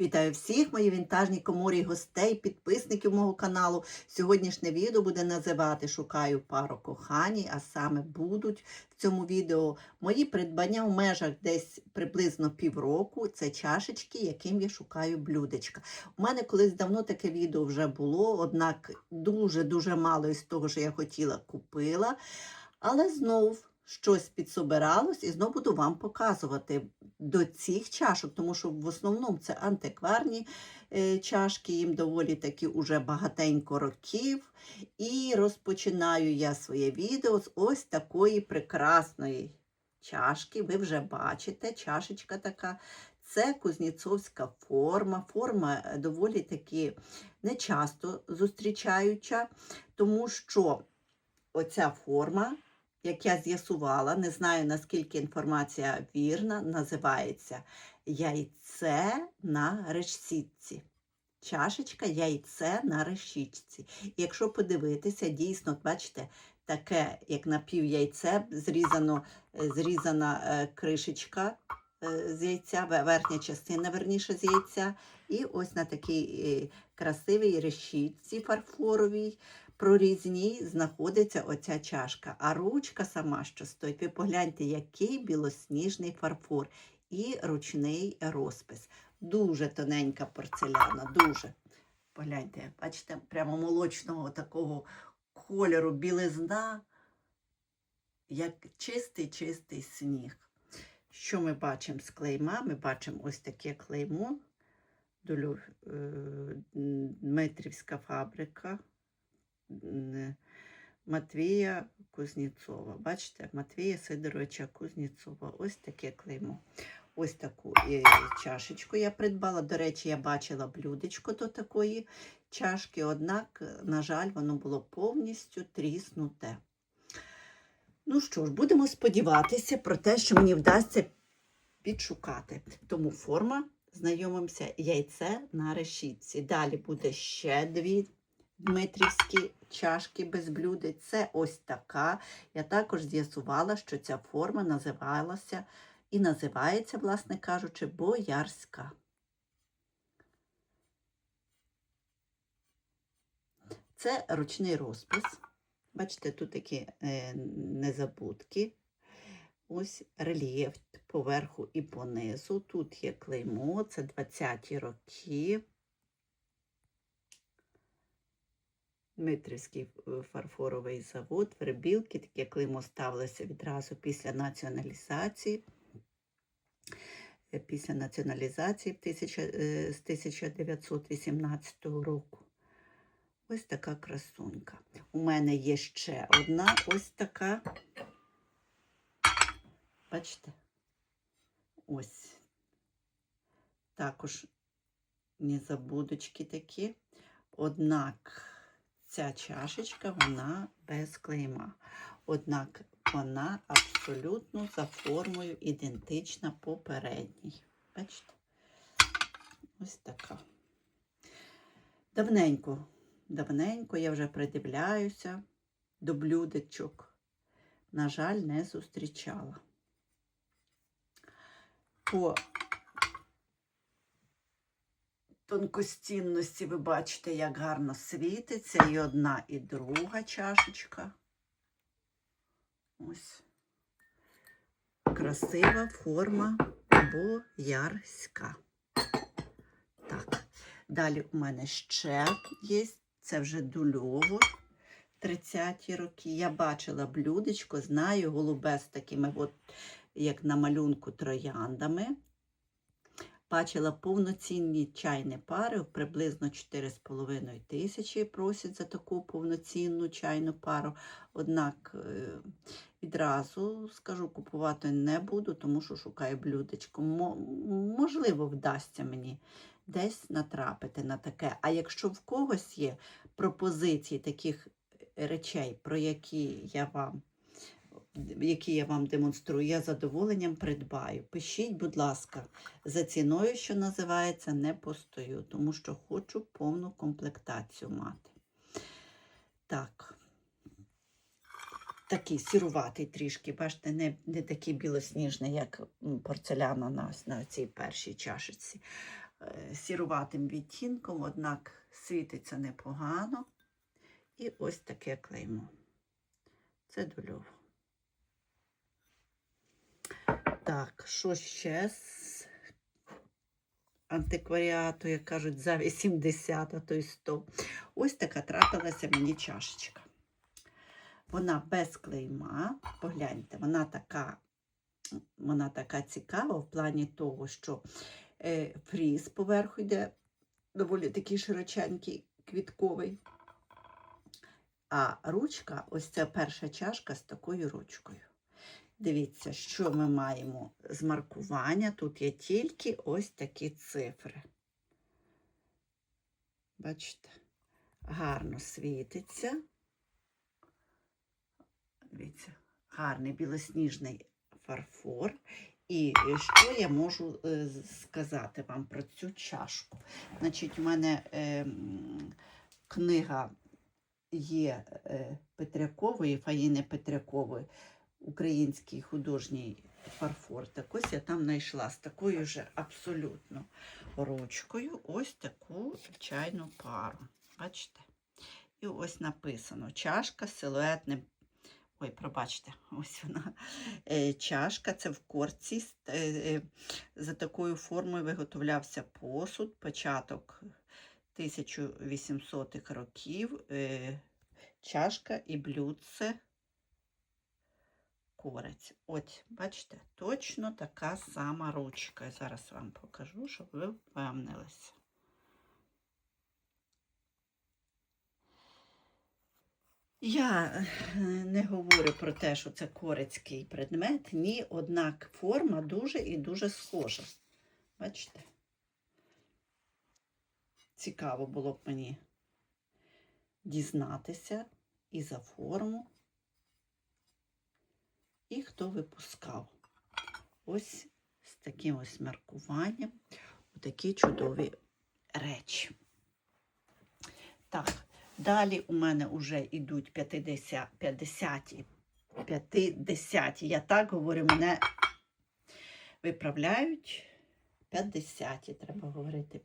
Вітаю всіх, мої вінтажні коморі гостей, підписників мого каналу. Сьогоднішнє відео буде називати Шукаю пару кохані, а саме будуть в цьому відео мої придбання в межах десь приблизно півроку. Це чашечки, яким я шукаю блюдечка. У мене колись давно таке відео вже було, однак дуже-дуже мало із того, що я хотіла, купила. Але знов щось підсобиралось і знову буду вам показувати до цих чашок, тому що в основному це антикварні е, чашки, їм доволі таки уже багатенько років. І розпочинаю я своє відео з ось такої прекрасної чашки. Ви вже бачите, чашечка така. Це кузнєцовська форма. Форма е, доволі таки нечасто зустрічаюча, тому що оця форма як я з'ясувала, не знаю наскільки інформація вірна, називається яйце на решітці. Чашечка яйце на решітці. Якщо подивитися, дійсно, бачите, таке, як напівяйце, зрізано, е, зрізана е, кришечка е, з яйця, верхня частина, верніше, з яйця. І ось на такій красивій решітці фарфоровій прорізній знаходиться оця чашка. А ручка сама, що стоїть, ви погляньте, який білосніжний фарфор і ручний розпис. Дуже тоненька порцеляна, дуже. Погляньте, бачите, прямо молочного такого кольору, білизна, як чистий-чистий сніг. Що ми бачимо з клейма? Ми бачимо ось таке клеймо. Е, Дмитрівська фабрика. Матвія Кузнєцова. Бачите, Матвія Сидоровича Кузнєцова. Ось таке клеймо. Ось таку е, чашечку я придбала. До речі, я бачила блюдечко до такої чашки, однак, на жаль, воно було повністю тріснуте. Ну що ж, будемо сподіватися про те, що мені вдасться підшукати. Тому форма, знайомимося, яйце на решітці. Далі буде ще дві дмитрівські чашки без блюди. Це ось така. Я також з'ясувала, що ця форма називалася і називається, власне кажучи, боярська. Це ручний розпис. Bачите, тут такі е, незабудки. Ось рельєф поверху і понизу. Тут є клеймо, це 20-ті роки. Дмитрівський е, фарфоровий завод, Вербілки, таке клеймо ставилося відразу після націоналізації. Е, Після націоналізації е, з 1918 року. Ось така красунька. У мене є ще одна ось така. Бачите? Ось. Також незабудочки такі. Однак ця чашечка, вона без клейма. Однак вона абсолютно за формою ідентична попередній. Бачите? Ось така. Давненько, давненько я вже придивляюся до блюдечок. На жаль, не зустрічала. По тонкостінності ви бачите, як гарно світиться і одна, і друга чашечка. Ось. Красива форма боярська. Так. Далі у мене ще є. Це вже дульово. 30-ті роки. Я бачила блюдечко, знаю, голубе з такими, от, як на малюнку, трояндами. Бачила повноцінні чайні пари, приблизно 4,5 тисячі просять за таку повноцінну чайну пару. Однак е, відразу скажу, купувати не буду, тому що шукаю блюдечко. Можливо, вдасться мені десь натрапити на таке. А якщо в когось є пропозиції таких речей, про які я вам які я вам демонструю, я задоволенням придбаю. Пишіть, будь ласка, за ціною, що називається, не постою, тому що хочу повну комплектацію мати. Так. Такий сіруватий трішки, бачите, не, не такий білосніжний, як порцеляна на, на цій першій чашечці. е, сіруватим відтінком, однак світиться непогано. І ось таке клеймо. Це дольово. Так, що ще з антикваріату, як кажуть, за 80, а то й 100. Ось така трапилася мені чашечка. Вона без клейма. Погляньте, вона така, вона така цікава в плані того, що е, фріз поверху йде доволі такий широченький, квітковий. А ручка, ось ця перша чашка з такою ручкою. Дивіться, що ми маємо з маркування. Тут є тільки ось такі цифри. Бачите, гарно світиться. Дивіться, гарний білосніжний фарфор. І що я можу е, сказати вам про цю чашку? Значить, у мене е, книга є е, Петрякової, Фаїни Петрякової, український художній фарфор. Так ось я там знайшла з такою же абсолютно ручкою ось таку чайну пару. Бачите? І ось написано чашка з силуетним. Ой, пробачте, ось вона. Е, чашка, це в корці. е, е, За такою формою виготовлявся посуд, початок 1800-х років. Чашка і блюдце корець. От, бачите, точно така сама ручка. Я Зараз вам покажу, щоб ви впевнилися. Я е, не говорю про те, що це корецький предмет, ні, однак форма дуже і дуже схожа. Бачите? Цікаво було б мені дізнатися і за форму, і хто випускав. Ось з таким ось маркуванням такі чудові речі. Так, далі у мене вже йдуть 50, 50, 50. Я так говорю, мене виправляють 50-ті, треба говорити.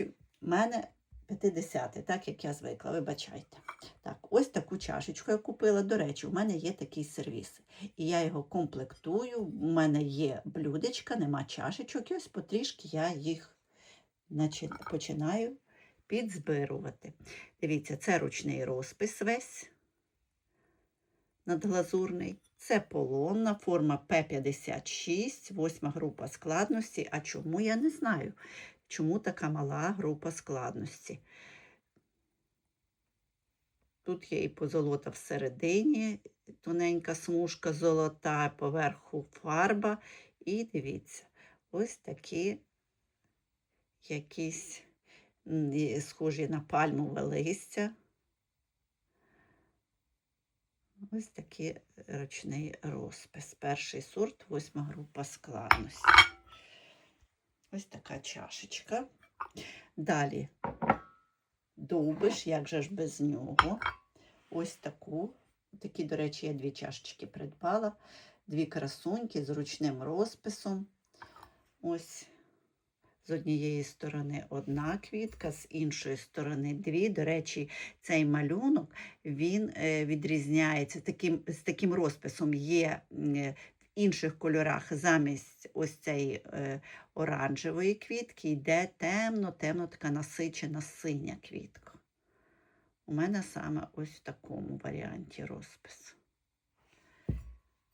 У мене 50, так як я звикла, вибачайте. Так, ось таку чашечку я купила. До речі, у мене є такий сервіс. І я його комплектую. У мене є блюдечка, нема чашечок, і ось потрішки я їх починаю підзбирувати. Дивіться, це ручний розпис весь надглазурний. Це полонна, форма П56, восьма група складності. А чому я не знаю? Чому така мала група складності? Тут є і позолота всередині, тоненька смужка золота, поверху фарба. І дивіться, ось такі якісь схожі на пальмове листя. Ось такий ручний розпис. Перший сорт, восьма група складності. Ось така чашечка. Далі довбиш, як же ж без нього. Ось таку. Такі, до речі, я дві чашечки придбала. Дві красуньки з ручним розписом. Ось з однієї сторони одна квітка, з іншої сторони дві. До речі, цей малюнок він е, відрізняється таким, з таким розписом. Є інших кольорах замість ось цієї е, оранжевої квітки йде темно, темно така насичена синя квітка. У мене саме ось в такому варіанті розпис.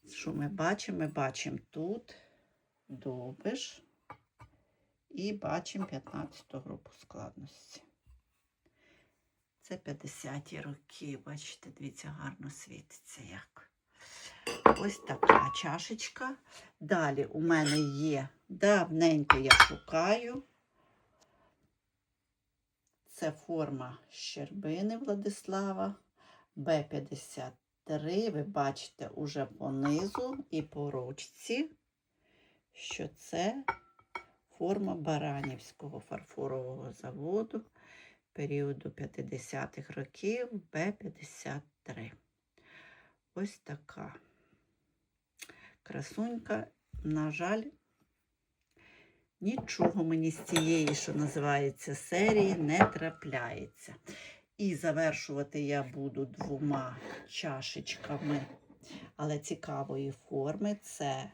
Що ми бачимо? Ми бачимо тут довбиш і бачимо 15 групу складності. Це 50-ті роки, бачите, дивіться, гарно світиться як. Ось така чашечка. Далі у мене є давненько я шукаю. Це форма Щербини Владислава Б53. Ви бачите уже по низу і по ручці, що це форма Баранівського фарфорового заводу періоду 50-х років Б53. Ось така красунька. На жаль, Нічого мені з цієї, що називається серії, не трапляється. І завершувати я буду двома чашечками, але цікавої форми. Це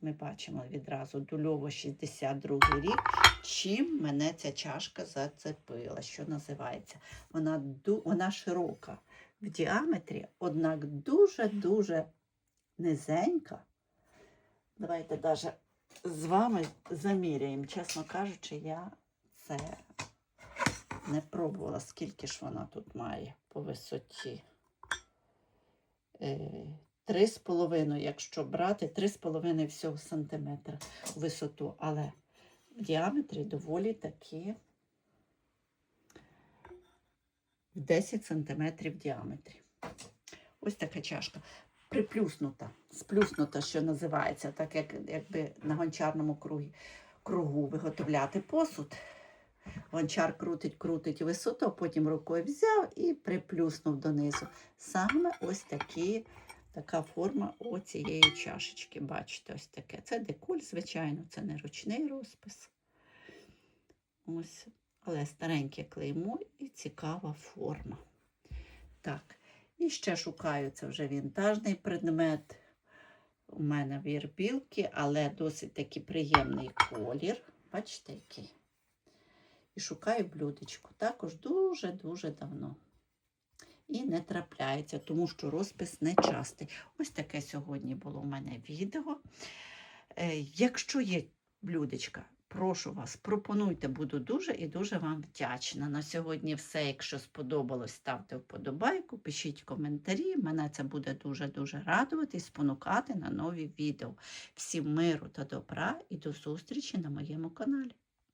ми бачимо відразу дульово 62 рік. Чим мене ця чашка зацепила, що називається. Вона, вона широка в діаметрі, однак дуже-дуже низенька. Давайте навіть з вами заміряємо. Чесно кажучи, я це не пробувала, скільки ж вона тут має по висоті. Е, Три з половиною, якщо брати, три з половиною всього сантиметра висоту, але в діаметрі доволі таки в 10 сантиметрів в діаметрі. Ось така чашка. Приплюснута, сплюснута, що називається, так як якби на гончарному кругі, кругу виготовляти посуд. Гончар крутить, крутить висоту, а потім рукою взяв і приплюснув донизу. Саме ось такі, така форма оцієї чашечки. Бачите, ось таке. Це деколь, звичайно, це не ручний розпис. Ось, але стареньке клеймо і цікава форма. Так, і ще шукаю, це вже вінтажний предмет. У мене вірбілки, але досить таки приємний колір. Бачите, який? І шукаю блюдечко. Також дуже-дуже давно. І не трапляється, тому що розпис не частий. Ось таке сьогодні було у мене відео. Е, Якщо є блюдечка, прошу вас, пропонуйте, буду дуже і дуже вам вдячна. На сьогодні все. Якщо сподобалось, ставте вподобайку, пишіть коментарі. Мене це буде дуже-дуже радувати і спонукати на нові відео. Всім миру та добра і до зустрічі на моєму каналі.